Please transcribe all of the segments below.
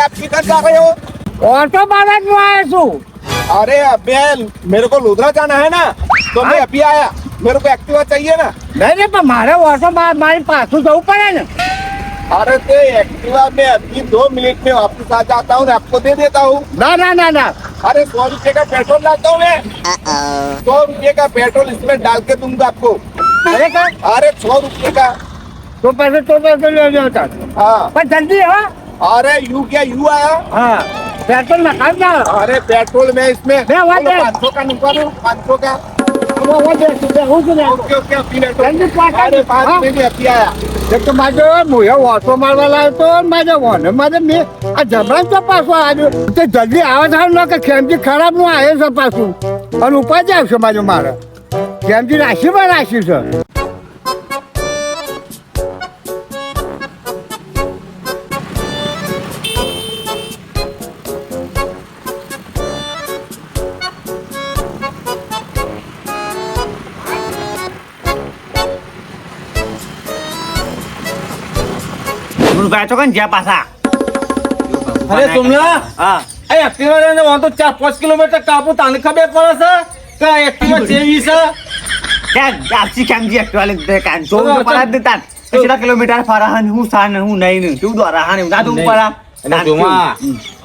आप किधर जा रहे हो ઓટો બાબા જ હું આવ્યો છું अरे अबे मेरे को लुधरा जाना है ना तो मैं अभी आया मेरे को एक्टिवा चाहिए ना નહીં નહીં પણ મારે ઓટો બા- મારી પાછું જવું પડે ને अरे तो एक्टिवा में अभी दो मिनट में वापस आ जाता हूँ आपको दे देता हूँ ના ના ના ના अरे सौ रुपये का पेट्रोल डालता हूँ मैं सौ रुपये का पेट्रोल इसमें डाल के दूंगा आपको અરે કા अरे सौ रुपये का તો પછી તો પેટ્રોલ લેજો તાર हाँ પણ જલ્દી હા अरे यू क्या यू आया હા પેટ્રોલ નખાવી જાઓ अरे पेट्रोल में इसमें मैं वहाँ पे- पाँच सौ का निकालो पाँच सौ का હવે હવે બેસું, બેસું છું ને. ओके ओके अभी लेटो जल्दी पास आ अरे जाओ। पाँच हाँ। मिनट में अभी आया એક તો મારે મોયા ઓટો મારવા લાવ્યો તો ને મારે વોને મારે મેં આ જબરાન તો પાછું આવ્યો તે જલ્દી આવે થાય ન કે ખેમજી ખરાબ નું આવે છે પાછું અને ઉપાય આવશે મારે મારે ખેમજી રાશિમાં રાશિ છે ભાઈ તો કઈ જ્યાં પાછા. અરે સુમલા હા. એ એક્ટિવા લઈને વાંધો ચાર પાંચ કિલોમીટર કાપું તાને ખબર પડે છે કે એક્ટિવા જેવી છે? ત્યાં આપસી કેમજી એકવાર લીધે કાન? તો પડા દેતા કેટલા કિલોમીટર ફરા હન હું સાન હું નહીં તું દ્વારા હાને ના તું પડા જોમાં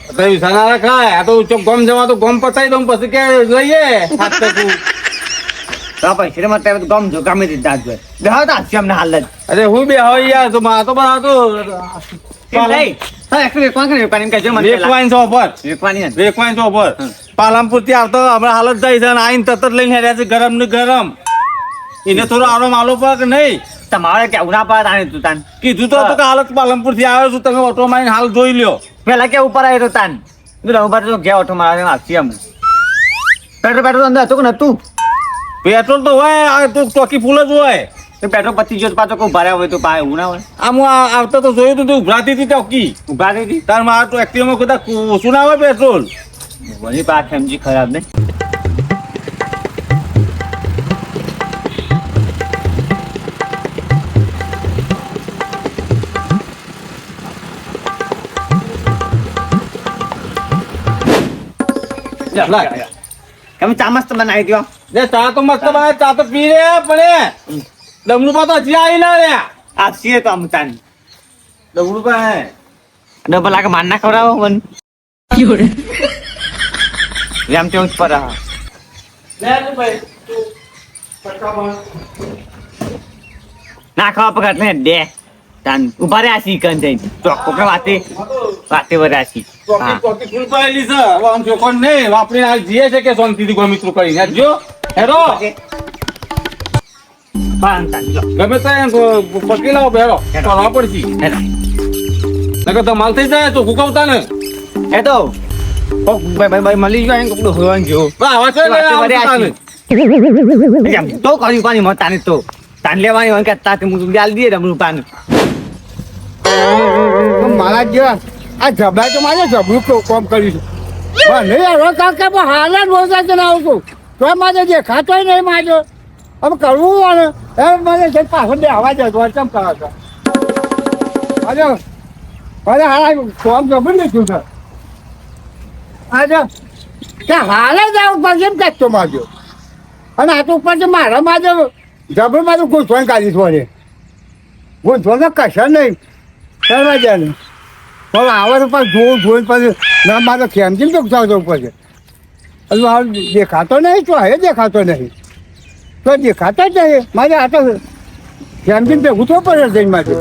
તો વિસાના રખાય આ તો ગમ જવા તો ગમ પતાઈ દઉં પછી કે લઈએ? માં તે ગમ જો ગમે તે દાદ જોય અમને હાલ જ. અરે હું બે હોય યાર તો માં તો બધા તો જો. છો છો પાલનપુરથી આવતો હમણાં હાલત જાય છે આઈને તરત લઈને હેર્યા છે ગરમ ને ગરમ. એને થોડો આરો માલો પડે કે નહીં. તમારે કેવું ના પાડ આને તું તાન? કીધું તો કે હાલત પાલનપુરથી આવ્યો છું તમે ઓટો માં હાલ જોઈ લ્યો. પેલા કે ઉપર આવ્યો તાન? ઊભા તો ગયા ઓટો મારા હાથી આમ પેટ્રોલ પેટ્રોલ અંદર હતું કે નતું પેટ્રોલ તો હોય આ તો ચોકી ફૂલ જ હોય. તો પેટ્રોલ પચીસ જો પાછો કોઈ ભર્યા હોય તો પા એવું ના હોય? આમ હું આવતા તો જોયું તું તું ઉભરાતી હતી ચોકી. ઊભા હતી? તાર મારા તો એક્ટિવામાં કદા ઓછું ના હોય પેટ્રોલ? વળી પા સમજી ખરાબ ને. લાય. તમે ચા મસ્ત બનાવી દો. લે ચા તો મસ્ત બને ચા તો પી રે પણ પા તો હજી આવી ના રે આપસીએ તો આમ તાન ડમણું પા હે ડબલ લાગે માર ના ખવડાવો મન. તેવું જ પર લે તું ભાઈ તું પટકા પણ. ના ખાવા પકડ ને દે. તાન ઊભા રે આસી કન જઈ ચોખ્ખો કે વાતે? વાતે વરે આસી ચોકી હા. ચોકી ફૂલ પાયેલી છે. હવે આમ ચોખ્ખો નહીં. વાપરીને હાલ જીએ છે કે શાંતિથી કોઈ મિત્રો કરીને. આ જો. હેરો ગમે તે પકડી લાવો બેરો કરવા પડશે નકર તો માલ થઈ જાય તો ફૂકવતા ને એ તો ભાઈ ભાઈ ભાઈ મળી ગયો કપડું હોવાનું જો તો કરી કોની મત તો. તાન લેવાની હોય કે તાતે હું ગાલ દીએ રમણું પાન મારા જેવા આ જબરા તો મારે જબરું કોમ કર્યું છે. ભલે પણ જ બોલતા જ ના આવતું તો મારે દેખાતોય નહીં માજો હવે કરવું ને એ મને છે પાછો બે કેમ છો? આજે ભલે હાલ કોમ જબરું લીધું છે. આજે કે હાલ જ આવું પછી એમ કાચતો મારજો અને આ તો ઉપર છે મારા માજો જબરું મારું ગૂંચવણ કાઢી થોડે ગૂંચવણ તો કશે નહીં. કરવા જાય ને હવે આવા તો પાછું જોવું, જોઈને પાછું ના, મારે ખેમજીને તો ઉઠાવ જવું પડશે હજુ હાલ દેખાતો નહીં તો હે દેખાતો નહીં? તો દેખાતો જ નહીં. મારે આ તો ખેમજીને તે ઉઠવો પડે જઈને મારે.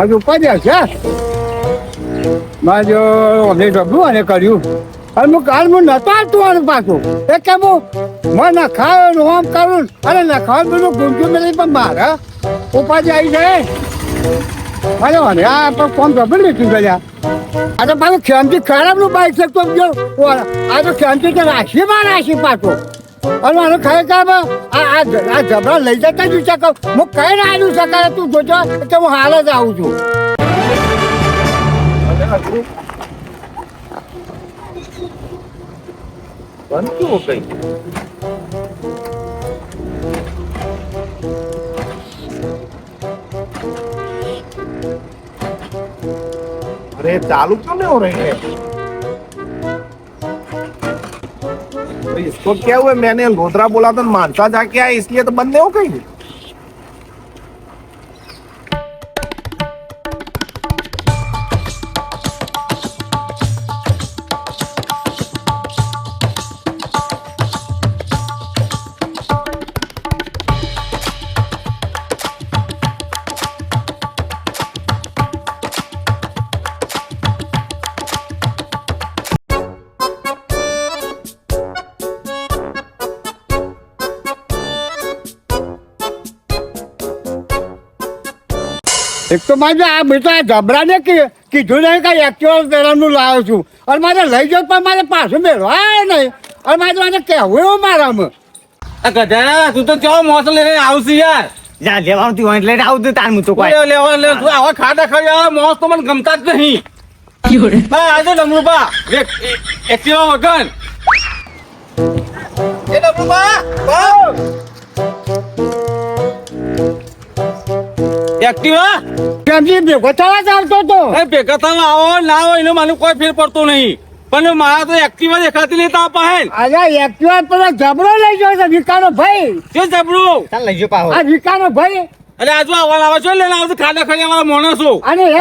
હજુ ઉપાધ્યા છે મારે જો અમે ડબલું અને કર્યું. અને હું કાલ હું નતો આવતું આનું પાછું. એ કે હું મને નખાયો ને આમ કરું અરે નખાવાનું બધું ગુંજું નહીં પણ મારા ઉપાધિ આવી જાય. અરે અરે આ તો કોણ ડબલ લેતું ગયા આ તો પાછું ખેમથી ખરાબનું બાઈક છે તો જો. આ તો ખેમથી તો રાશી માં રાશી પાછો. અને મારો ખરેખર આ આ આ જબરા લઈ જતા જ વિચાર હું કઈ ના આવ્યું શકાય, તું જોજો કે હું હાલ જ આવું છું. अरे चालू क्यों नहीं हो रही है तो इसको क्या हुआ मैंने लोधरा बोला था मानसा जाके आया इसलिए तो बंद नहीं हो गई એક તો મારે આ બેટા જબરાને કે કીધું નહીં કાંઈ એક્ટિવા પેરાનું લાવ્યો છું. અને મારે લઈ જાઉં પણ મારે પાછું મેળવાય નહીં. અને મારે મને કહેવું એવું મારામાં. આ તું તો કેવો મોસ લઈને આવશે યાર? જ્યાં લેવાનું તું હોય લઈને આવું તાર હું તો કોઈ. લેવા લે તું આવા ખાડા ખાઈ મોસ તો મને ગમતા જ નહીં. આજે ડમરુબા એક્ટિવા વગર. એ ડમરુબા એક્ટિવા કેમથી ભેગો થવા ચાલતો તો. હતો એ ભેગા થવા આવો ના હોય એનો મને કોઈ ફેર પડતો નહીં. પણ મારા તો એક્ટિવા દેખાતી નહીં તા પાસે. અરે એક્ટિવા પેલો જબરો લઈ ગયો છે વિકાનો ભાઈ. જો જબરો? ચાલ લઈ જો પાહો આ વિકાનો ભાઈ. અરે આજુ આવવા આવે છો લઈને આવશે ખાડા ખાડા વાળા માણસો અને એ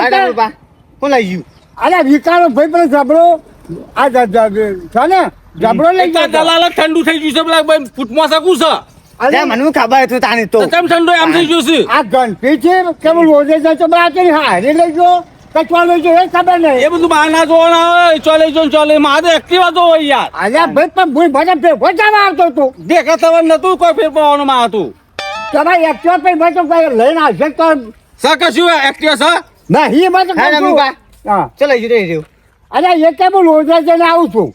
કોણ લઈ ગયું. અરે વિકાનો ભાઈ પેલો જબરો. આ જ- જ- જ- છે ને? જબરો લઈ ગયો દલાલ ઠંડુ થઈ ગયું છે પેલા ભાઈ ફૂટમાં શકું છે. અરે મને ખબર હતું તાની તો? તો ઠંડો આમ થઈ ગયું છે? આ ગણપી છે કેમ રોજે બા તે હારી લઈ ગયો કચવા લઈ ગયો એ ખબર નહીં. એ બધું બહાર ના જોવાના હોય ચોલે જો ચોલે મારે એક્ટિવા તો હોય યાર. અલ્યા ભાઈ પણ ભૂલ ભલે ભેગો જવા આવતો તું દેખા થવા નતું કોઈ ફેર પડવાનું માં હતું. તમારે એક્ટિવા પર ભાઈ તો લઈને આવશે તો. સર કશું એક્ટિવા સર તો હા, જઈ. બા. હા. ચાલ લઈ જો લઈ જો અરે એ કેમ રોજે જઈને આવું છું.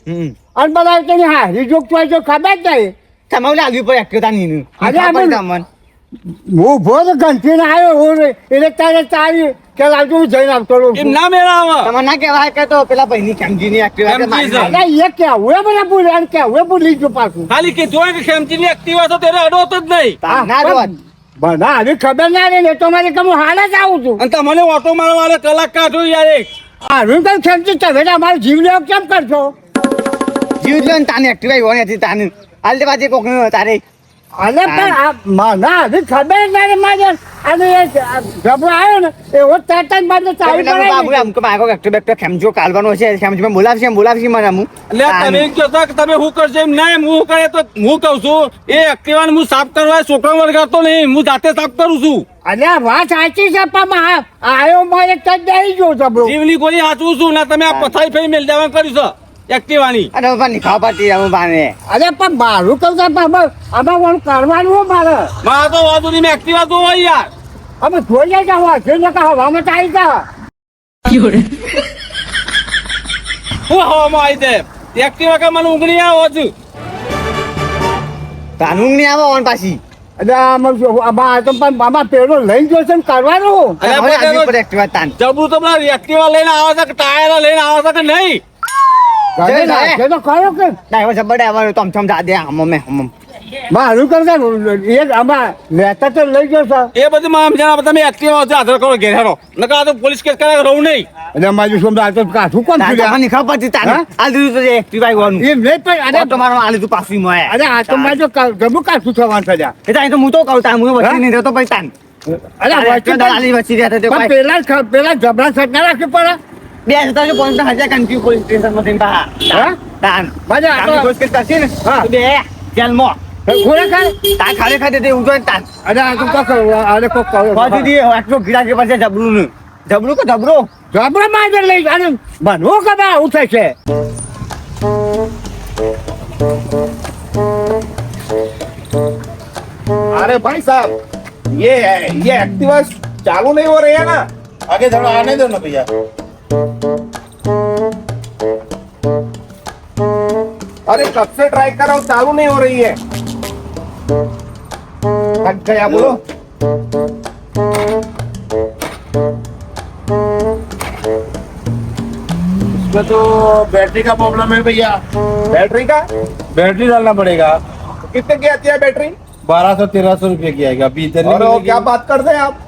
અને બધા તેની હારી જોગ તો જો ખબર જ નહીં. તમારે લાગ્યું પર એક્ટિવ તાની અરે અમે- તમને? હું ભો તો ઘંટીને આવ્યો હું એટલે તારે તારી કે લાવજો હું જઈને આવતો રહું. એમ ના મેળા આવે તમારે ના કહેવાય કે તો પેલા ભાઈની ખેમજીની એક્ટિવા ખેમજી. અરે એ કેવું એ બધા ભૂલ એને કેવું એ ભૂલી ગયો પાછું. ખાલી કે જોઈ કે ખેમચી ની એક્ટિવા તો તેને અડો જ નહીં. તા- ના જોવા બધા આવી ખબર ના રહે ને તો મારે કે હું હાલ જ આવું છું. અને તમને ઓટો મારવા વાળા કલાક કાઢો યાર એક. હારું કઈ ખેંચી તમે અમારો જીવ લેવો કેમ કરશો? જીવ જો તાને તાની એક્ટિવા હોય નથી તાની. હાલ દે બાજુ કોક તારે. અને પણ આ હજી ખબર ના મારે. અને એ ગભરો આવ્યો ને એવો તરત જ મારે ચાવી બાબુ આમ કે મારો એક્ટિવ બેક્ટિવ ખેમજો કાલવાનો છે ખેમજી બોલાવશે બોલાવશે મને હું. એટલે તમે કહો છો કે તમે હું કરશો એમ? ના એમ હું કરે તો હું કહું છું એ એક્ટિવાને હું સાફ કરવા છોકરો કરતો નહીં હું જાતે સાફ કરું છું. અલ્યા વાત સાચી છે પણ આયો મારે તજ દઈ ગયો જબરો જીવની ગોળી હાચું છું ના તમે આ પથાઈ ફરી મેલ દેવા કર્યું છે. એક્ટિવાની અરે બાપા નિખાવ પાટી હું બાને. અરે પણ મારું કહું છું પણ અમે અમે કરવાનું હો મારે. મારે તો વાંધો નહીં મેં એક્ટિવા તો હોય યાર. અમે જોઈએ કે હવા જે ને હવામાં તો આવી જા. હું હવામાં આવી દે એક્ટિવા કે મને ઊંઘ નહીં આવો છું તાન નહીં આવે ઓન પાછી. આમાં જો- આમાં તો પણ આમાં પણ જબરું તો એક્ટિવા લઈને આવે છે કે ટાયર લઈને આવે છે કે નહીં? મારું કરતા એ આમાં લેતા તો લઈ ગયો છે. એ બધું જણા તમે એક્ટિવા છે આધાર કરો ઘેર હેરો. નકર તો પોલીસ કેસ કરાવે રહું નહીં. અને મારું સમજા આ તો કાઠું કોણ તાન થયું તો નિખાવ પાટી તાન હા? હાલ દીધું તો એક્ટિવા આવવાનું એ નહીં પણ અરે પાછું મોય અરે આ તો મારું ગમું કાઠું થવાનું થયા એ તો હું તો કહું તાન હું વચ્ચે નહીં રહેતો પછી તાન અરે વચ્ચે પેલા જબરા સરકાર રાખવી પડે. બે જતા જો પોલીસ હજાર કન્ફ્યુ પોલીસ સ્ટેશન માં થઈને બહાર હા? તાન મજા આ તો- તાન કોશિશ કરશે ને હા. તો બે જેલમાં ખરેખર તાન ખાલી ખાતે તે ઊંધો તાન અરે આ તો કોક અરે કોક પછી દી આટલો ગીરા કે પછી જબરું ને જબરું કે જબરો જબરા માં લઈ અને બનવું કે ના આવું થશે अरे भाई साहब ये ये एक्टिवा चालू नहीं हो रही है ना आगे थोड़ा आने दो ना भैया अरे कब से ट्राई कर रहा हूँ? चालू नहीं हो रही है। थक गया बोलो। इसमें तो बैटरी का प्रॉब्लम है भैया। बैटरी का? बैटरी डालना पड़ेगा। कितने की आती है बैटरी? बारह सौ तेरह सौ रुपये की आएगा। अभी इतने और वो में क्या बात करते हैं आप?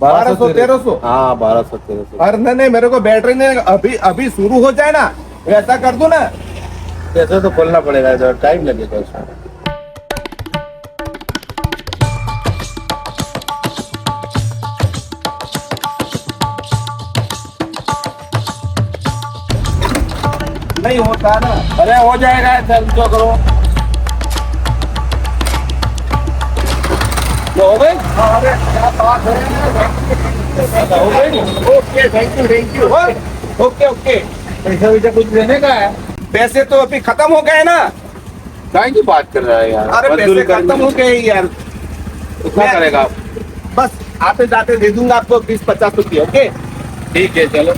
बारह सौ तेरह सौ? हाँ बारह सौ तेरह सौ। अरे नहीं नहीं मेरे को बैटरी ने अभी अभी शुरू हो जाए ना ऐसा कर दो ना। ऐसे तो खोलना पड़ेगा इधर टाइम लगेगा उसमें। नहीं होता ना। अरे हो जाएगा चल तो करो। तो हो गई? अरे क्या बात है हो गई okay thank you thank you okay okay पैसा वैसा कुछ लेने का है? पैसे तो अभी खत्म हो गए ना। काय की बात कर रहा है यार? अरे पैसे खत्म हो गए यार। कितना मैं- करेगा? आप बस आते जाते दे दूँगा आपको बीस पचास रुपये ओके ठीक है चलो।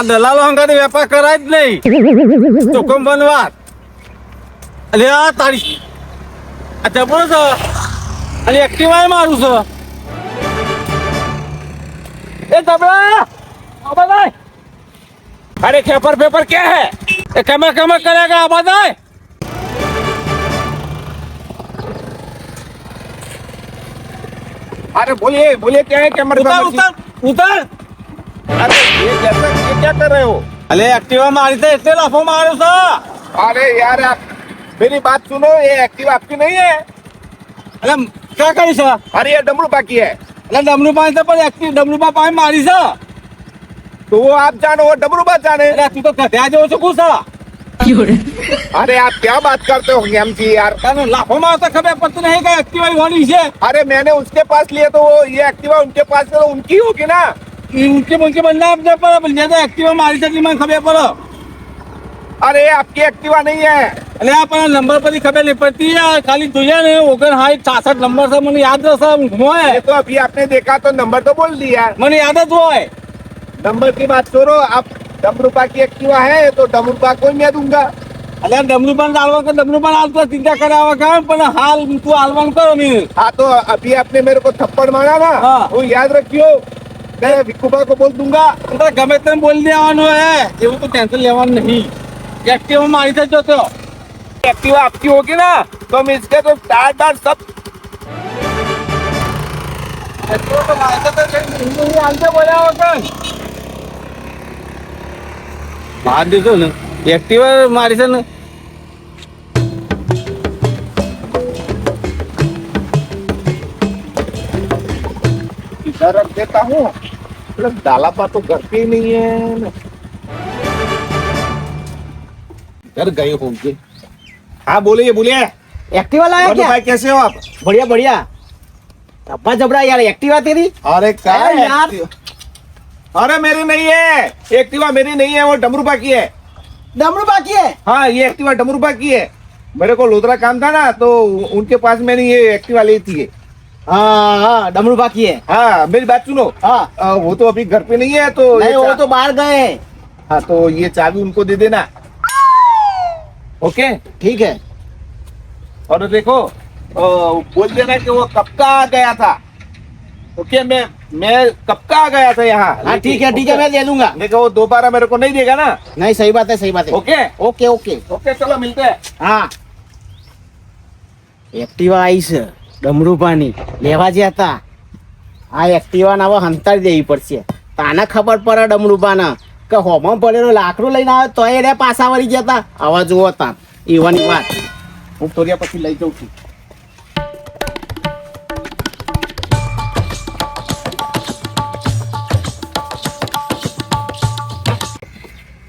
આ દલાલો હંગાથી વેપાર કરાય જ નહીં. જોખમ બનવા. અરે આ તારી આ જબરો છે. અને એક્ટિવા મારું છે. એ જબરા! આબાદાય અરે ખેપર પેપર કે હે? એ કમે કમે કરેગા આબાદાય અરે બોલીએ બોલીએ ક્યાં કેમર ઉતાર ઉતાર ઉતાર! અલે એક્ટિવા મારી છે એટલે લાફો માર્યો છે अरे यार आप मेरी बात सुनो ये एक्टिव आपकी नहीं है અલે ક્યાં કરી છે अरे ये डमरू बाकी है એટલે ડમરૂ પાસે તો પણ એક્ટિવ ડમરૂ પાસે મારી છે तो वो आप जानो वो डमरू बात जाने અરે તું તો ગધ્યા જેવો છો કું છે अरे आप क्या बात करते हो हम जी यार તને લાફો મારતા ખબર પડતી નહીં કે એક્ટિવા હોની છે अरे मैंने उसके पास लिए तो वो ये एक्टिवा उनके पास है तो उनकी होगी ना ઈ ઊંચી મૂંચી બંને આપને પડે પણ જ્યાં તો એક્ટિવા મારી છે એટલી મને ખબર પડે अरे आपकी एक्टिवा नहीं है એટલે આ પણ નંબર પરથી ખબર નહીં પડતી આ ખાલી જોઈએ ને ઓગણ હાઈટ છાસઠ નંબર છે મને યાદ રહેશે ઊંઘમાં ये હોય तो अभी आपने देखा तो नंबर तो बोल दिया મને યાદ જ હોય नंबर की बात छोड़ो आप डमरूपा की एक्टिवा है तो डमरूपा को ही मैं दूंगा એટલે ડમરૂ પણ હાલવા કે ડમરૂ પણ હાલતો ચિંતા કર્યા વગર પણ હાલ તું હાલવાનું કરો મીન हाँ तो अभी आपने मेरे को थप्पड़ मारा ना हाँ। वो याद रखियो मैं विकुबा को बोल दूंगा અંદર ગમે તેમ બોલી દેવાનું હે એવું તો ટેન્શન લેવાનું નહીં એક્ટિવા મારી છે જો તો एक्टिवा आपकी होगी ना तो हम इसके तो टायर टायर सब એક્ટિવા તો મારી છે તો કઈ નહીં હાલતે બોલ્યા વગર માર દીધું ને એક્ટિવા મારી છે ને इधर रख देता हूँ मतलब डाला पा तो घर पे ही नहीं है। घर गए होंगे हाँ बोलिए बोलिए। एक्टिवा लाया क्या? भाई कैसे हो आप? बढ़िया बढ़िया। अब्बा जबरा यार एक्टिवा तेरी? अरे क्या यार। अरे मेरी नहीं है। एक्टिवा मेरी नहीं है वो डमरूपा की है। डमरू बाकी है? हाँ ये एक्टिवा डमरूपा की है। मेरे को लोधरा काम था ना तो उनके पास मैंने ये एक्टिवा ली थी। हाँ, हाँ, डमरू बाकी है। हाँ मेरी बात सुनो। हाँ। वो तो अभी घर पे नहीं है तो नहीं वो तो बाहर गए हैं। हाँ तो ये चाबी उनको दे देना। ओके? ठीक है। और देखो बोल देना कि वो कब का आ गया था। ओके मैं मैं कब का आ गया था यहाँ? हाँ ठीक है ठीक है मैं दे दूँगा देखो तो वो दोबारा मेरे को नहीं देगा ना? नहीं सही बात है सही बात है। ओके? Okay okay. ओके चलो मिलते हैं। हाँ। एक्टिवा आई सर। છે પાણી લેવા જ્યાં હતા. આ એક્ટિવાને હવે હંતાડી દેવી પડશે. તાને ખબર પડે ડમરૂપાને કે હોમાં પડેલો લાકડું લઈને આવે તો એ પાછા વળી ગયા હતા. આવા જુઓ તા એવાની વાત. હું તોર્યા પછી લઈ જઉં છું.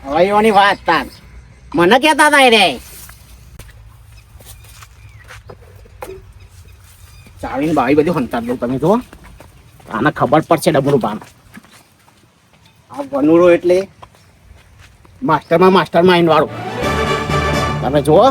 હવે એવાની વાત તાર મને કહેતા હતા એ રે ચાવીને બાવી બધું હંતા દઉં તમે જુઓ. આને ખબર પડશે ડબરું ભાન આ વનુરો એટલે માસ્ટરમાં માસ્ટર માઇન્ડ વાળું તમે જુઓ.